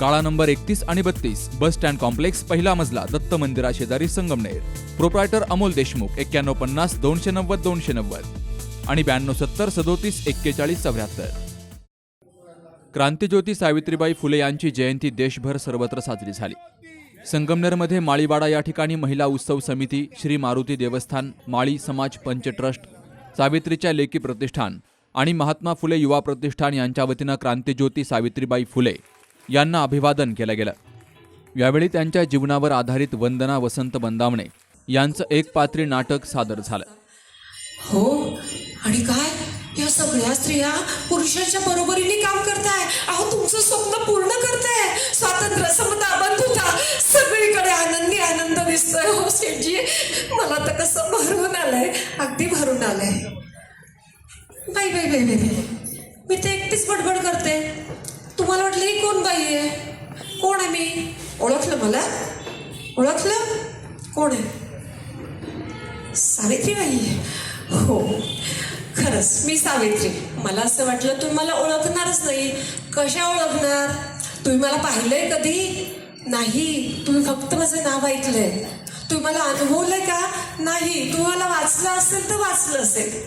काळा नंबर एकतीस आणि बत्तीस बस स्टँड कॉम्प्लेक्स पहिला मजला दत्त मंदिरा शेजारी संगमनेर. प्रोप्रायटर अमोल देशमुख एक्क्याण्णव पन्नास दोनशे नव्वद दोनशे नव्वद. आणि ब्याण्णव सत्तर सदोतीस एक्केचाळीस चौऱ्याहत्तर. क्रांतिज्योती सावित्रीबाई फुले यांची जयंती देशभर सर्वत्र साजरी झाली. संगमनेरमध्ये माळीवाडा या ठिकाणी महिला उत्सव समिती श्री मारुती देवस्थान माळी समाज पंच ट्रस्ट सावित्रीच्या लेखी प्रतिष्ठान आणि महात्मा फुले युवा प्रतिष्ठान यांच्या वतीनं क्रांतिज्योती सावित्रीबाई फुले यांना अभिवादन केलं गेलं. यावेळी त्यांच्या जीवनावर आधारित वंदना वसंत बंदावणे यांचं एक पात्री नाटक सादर झालं. हो आणि काय? या सगळ्या स्त्रिया पुरुषांच्या बरोबरीने काम करताय. अहो तुमचं स्वप्न पूर्ण करताय. स्वातंत्र्य समता बंधुता सगळीकडे आनंदी आनंद दिसतोय. हो शेठजी मला तर कसं भरून आलंय. अगदी भरून आलंय. बाई बाई बाई बाई मी ते एकटीच बडबड करते. तुम्हाला वाटलं ही कोण बाई आहे? कोण आहे मी? ओळखलं मला? ओळखलं? कोण आहे? सावित्रीबाई. हो खरंच मी सावित्री. मला असं वाटलं तुम्ही मला ओळखणारच नाही. कशा ओळखणार? तुम्ही मला पाहिलंय कधी? नाही. तुम्ही फक्त माझं नाव ऐकलंय. तुम्ही मला अनुभवलंय का? नाही. तुम्हाला वाचलं असेल तर वाचलं असेल.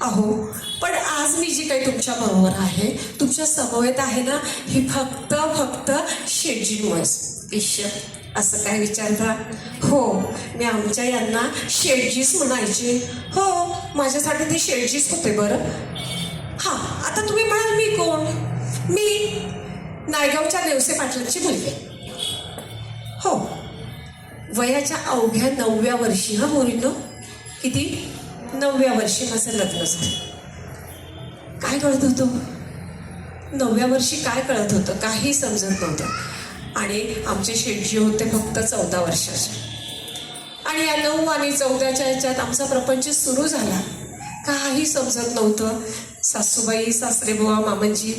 अहो पण आज मी जी काही तुमच्या बरोबर आहे तुमच्या समवेत आहे ना ही फक्त फक्त शेटजीमुळेच ईश्वर असं काय विचारता हो मी आमच्या यांना शेटजीच म्हणायचे. हो माझ्यासाठी ते शेटजीच होते बरं. हां आता तुम्ही म्हणाल मी कोण? मी नायगावच्या नेवसे पाटलांची मुलगी. हो. वयाच्या अवघ्या नवव्या वर्षी हा मोरीनो? किती? नवव्या वर्षी माझं लग्न झालं. काय कळत होतं नवव्या वर्षी काय कळत होतं? काही समजत नव्हतं. आणि आमचे शेटजी होते फक्त चौदा वर्षाचे. आणि या नऊ आणि चौदाच्या याच्यात आमचा प्रपंच सुरू झाला. काही समजत नव्हतं. सासूबाई सासरेबुवा मामांजी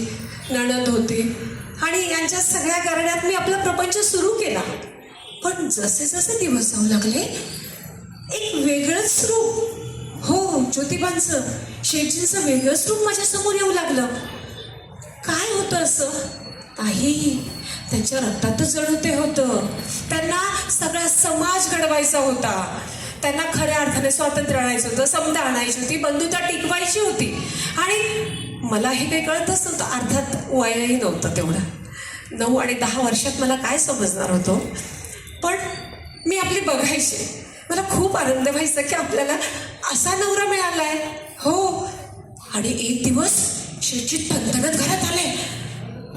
नणद होती. आणि यांच्या सगळ्या कारणात मी आपला प्रपंच सुरू केला. पण जसे जसे दिवस जाऊ लागले एक वेगळंच रूप हो ज्योतिबांचं शेठजींचं वेगळंच रूप माझ्यासमोर येऊ लागलं. काय होतं असं? काही त्यांच्या रक्तातच जळवते होतं. त्यांना सगळा समाज घडवायचा होता. त्यांना खऱ्या अर्थाने स्वातंत्र्य आणायचं होतं समता आणायची होती बंधुता टिकवायची होती. आणि मला हे काही कळतच नव्हतं अर्थात वयही नव्हतं तेवढं. नऊ आणि दहा वर्षात मला काय समजणार होतं? पण मी आपली बघायचे. मला खूप आनंद व्हायचा की आपल्याला असा नवरा मिळालाय. हो. आणि एक दिवस शिरजित तंतनत घरात आले.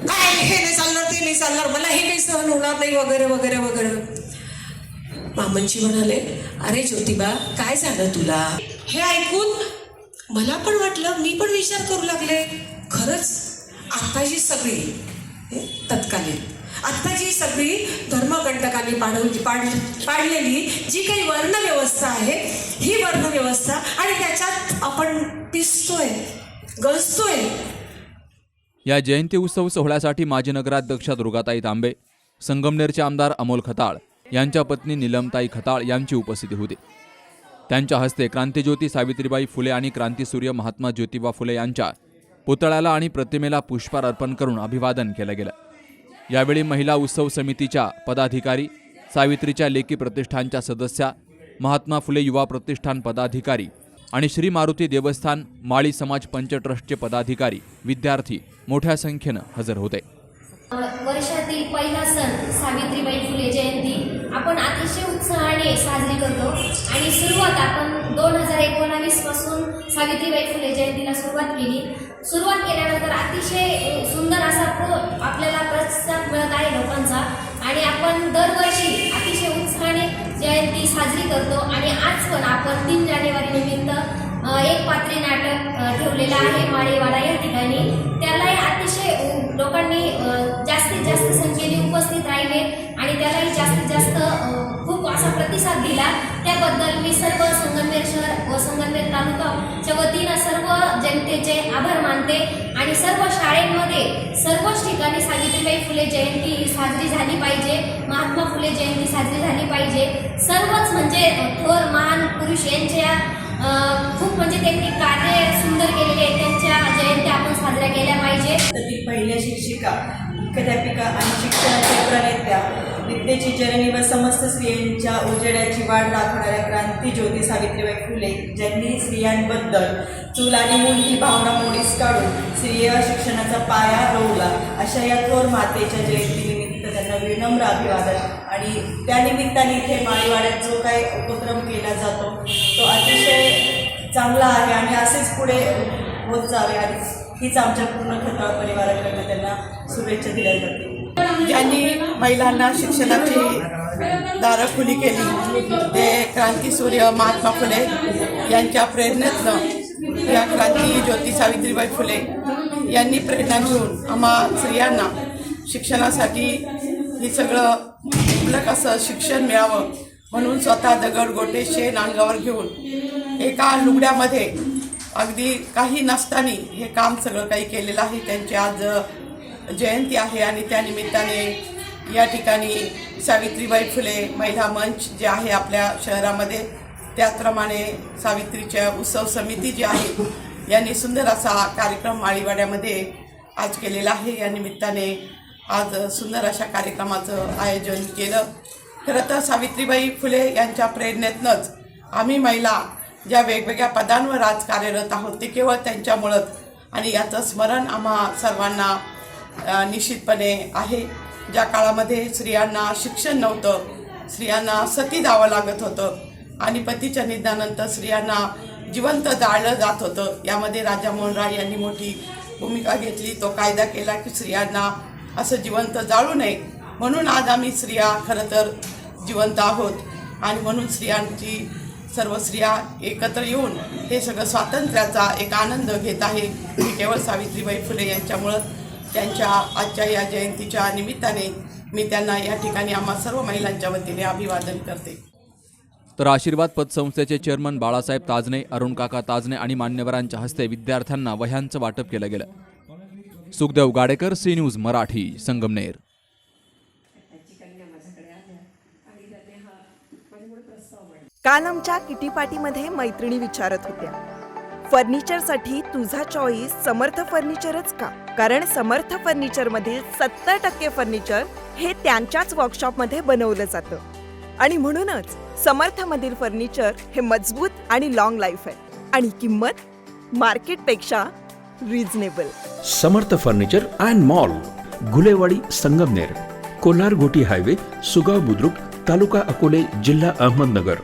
काय हे नाही चालणार ते नाही चालणार मला हे काही सहन होणार नाही वगैरे वगैरे वगैरे. मामनजी म्हणाले अरे ज्योतिबा काय झालं तुला? हे ऐकून मला पण वाटलं मी पण विचार करू लागले. खरंच आत्ताची सगळी तत्कालीन. आत्ता जी सगळी धर्मकंटकांनी पाडवली पाड पाडलेली जी काही वर्णव्यवस्था आहे ही वर्णव्यवस्था आणि त्याच्यात आपण पिसतोय गजतोय या जयंती उत्सव सोहळ्यासाठी माजी नगराध्यक्ष दुर्गाताई तांबे संगमनेरचे आमदार अमोल खताळ यांच्या पत्नी निलमताई खताळ यांची उपस्थिती होती. त्यांच्या हस्ते क्रांतीज्योती सावित्रीबाई फुले आणि क्रांतीसूर्य महात्मा ज्योतिबा फुले यांच्या पुतळ्याला आणि प्रतिमेला पुष्पार अर्पण करून अभिवादन केलं गेलं. यावेळी महिला उत्सव समितीच्या पदाधिकारी सावित्रीच्या लेखी प्रतिष्ठानच्या सदस्या महात्मा फुले युवा प्रतिष्ठान पदाधिकारी आणि श्री मारुती देवस्थान माळी समाज पंच ट्रस्टचे पदाधिकारी विद्यार्थी मोठ्या संख्येनं हजर होते. वर्षातील पहिला सण सावित्रीबाई फुले जयंती. आपण अतिशय उत्साहाने साजरी करतो. आणि सुरुवात आपण दोन हजार एकोणावीसपासून सावित्रीबाई फुले जयंतीला सुरुवात केली. सुरुवात केल्यानंतर अतिशय सुंदर असा प्र- आपल्याला प्रतिसाद मिळत आहे लोकांचा. आणि आपण दरवर्षी अतिशय उत्साहाने जयंती साजरी करतो. आणि आज पण आपण तीन जानेवारी निमित्त एक पात्री नाटक ठेवलेलं आहे माळेवाडा या ठिकाणी. त्यालाही अतिशय लोकांनी जास्तीत जास्त संख्येने प्रतिसाद दिला. त्याबद्दल मी सर्व संगमनेर शहर व संगमनेर तालुकाच्या वतीनं सर्व जनतेचे आभार मानते आणि सर्व शाळेमध्ये सर्वच ठिकाणी सावित्रीबाई फुले जयंती ही साजरी झाली पाहिजे. महात्मा फुले जयंती साजरी झाली पाहिजे. सर्वच म्हणजे थोर महान पुरुष यांच्या खूप म्हणजे त्यांनी कार्य सुंदर केलेले आहे त्यांच्या जयंत्या आपण साजऱ्या केल्या पाहिजे. पहिल्या शिक्षिका मुख्याध्यापिका आणि शिक्षणाच्या प्रणेत्या विद्येची जननी व समस्त स्त्रियांच्या उजेडाची वाट दाखवणाऱ्या क्रांती ज्योती सावित्रीबाई फुले ज्यांनी स्त्रियांबद्दल चूल आणि मूल ही भावना मोडीस काढून स्त्रिय शिक्षणाचा पाया रोवला. अशा या थोर मातेच्या जयंतीनिमित्त त्यांना विनम्र अभिवादन आणि त्यानिमित्ताने इथे माळीवाड्यात जो काही उपक्रम केला जातो तो अतिशय चांगला आहे आणि असेच पुढे होत जावे. आणि हीच आमच्या पूर्ण खताळ परिवाराकडनं त्यांना शुभेच्छा दिल्या जातील. ज्यांनी महिलांना शिक्षणाची दारं खुली केली. ते क्रांतीसूर्य महात्मा फुले यांच्या प्रेरणेतनं या क्रांती ज्योती सावित्रीबाई फुले यांनी प्रेरणा घेऊन आम्हा स्त्रियांना शिक्षणासाठी हे सगळं मुबलक असं शिक्षण मिळावं म्हणून स्वतः दगड गोटे शेण अंगावर घेऊन एका लुगड्यामध्ये अगदी काही नसताना हे काम सगळं काही केलेलं आहे. त्यांची आज जयंती आहे आणि त्यानिमित्ताने या ठिकाणी सावित्रीबाई फुले महिला मंच जे आहे आपल्या शहरामध्ये त्याचप्रमाणे सावित्रीच्या उत्सव समिती जी आहे यांनी सुंदर असा कार्यक्रम माळीवाड्यामध्ये आज केलेला आहे. या निमित्ताने आज सुंदर अशा कार्यक्रमाचं आयोजन केलं. खरं तर सावित्रीबाई फुले यांच्या प्रेरणेतनंच आम्ही महिला ज्या वेगवेगळ्या पदांवर आज कार्यरत आहोत ते केवळ त्यांच्यामुळंच आणि याचं स्मरण आम्हा सर्वांना निश्चितपणे आहे. ज्या काळामध्ये स्त्रियांना शिक्षण नव्हतं स्त्रियांना सती द्यावं लागत होतं आणि पतीच्या निधनानंतर स्त्रियांना जिवंत जाळलं जात होतं. यामध्ये राजा मोहन राय यांनी मोठी भूमिका घेतली. तो कायदा केला की स्त्रियांना असं जिवंत जाळू नये. म्हणून आज आम्ही स्त्रिया खरं तर जिवंत आहोत आणि म्हणून स्त्रियांची सर्व स्त्रिया एकत्र येऊन हे सगळं स्वातंत्र्याचा एक आनंद घेत आहे. ही केवळ सावित्रीबाई फुले यांच्यामुळं त्यांच्या आजच्या या जयंतीच्या निमित्ताने मी त्यांना या ठिकाणी आम्हा सर्व महिलांच्या वतीने अभिवादन करते. तर आशीर्वाद पतसंस्थेचे चेअरमन बाळासाहेब ताजने अरुण काका ताजने आणि मान्यवरांच्या हस्ते विद्यार्थ्यांना वह्यांचं वाटप केलं गेलं. Sukhdev Gadekar C news Marathi Sangamner. काल आमच्या किटी पार्टीमध्ये मैत्रिणी विचारत होत्या फर्निचरसाठी तुझा चॉईस समर्थ फर्निचरच का? कारण समर्थ फर्निचरमधील सत्तर टक्के फर्निचर हे त्यांच्याच वर्कशॉपमध्ये बनवलं जातं. आणि म्हणूनच समर्थमधील फर्निचर हे मजबूत आणि लॉंग लाईफ आहे. आणि किंमत मार्केटपेक्षा reasonable Samarth furniture and mall Gulewadi Sangamner Kolhar Ghoti highway Sugaon Budruk taluka Akole जिल्हा अहमदनगर.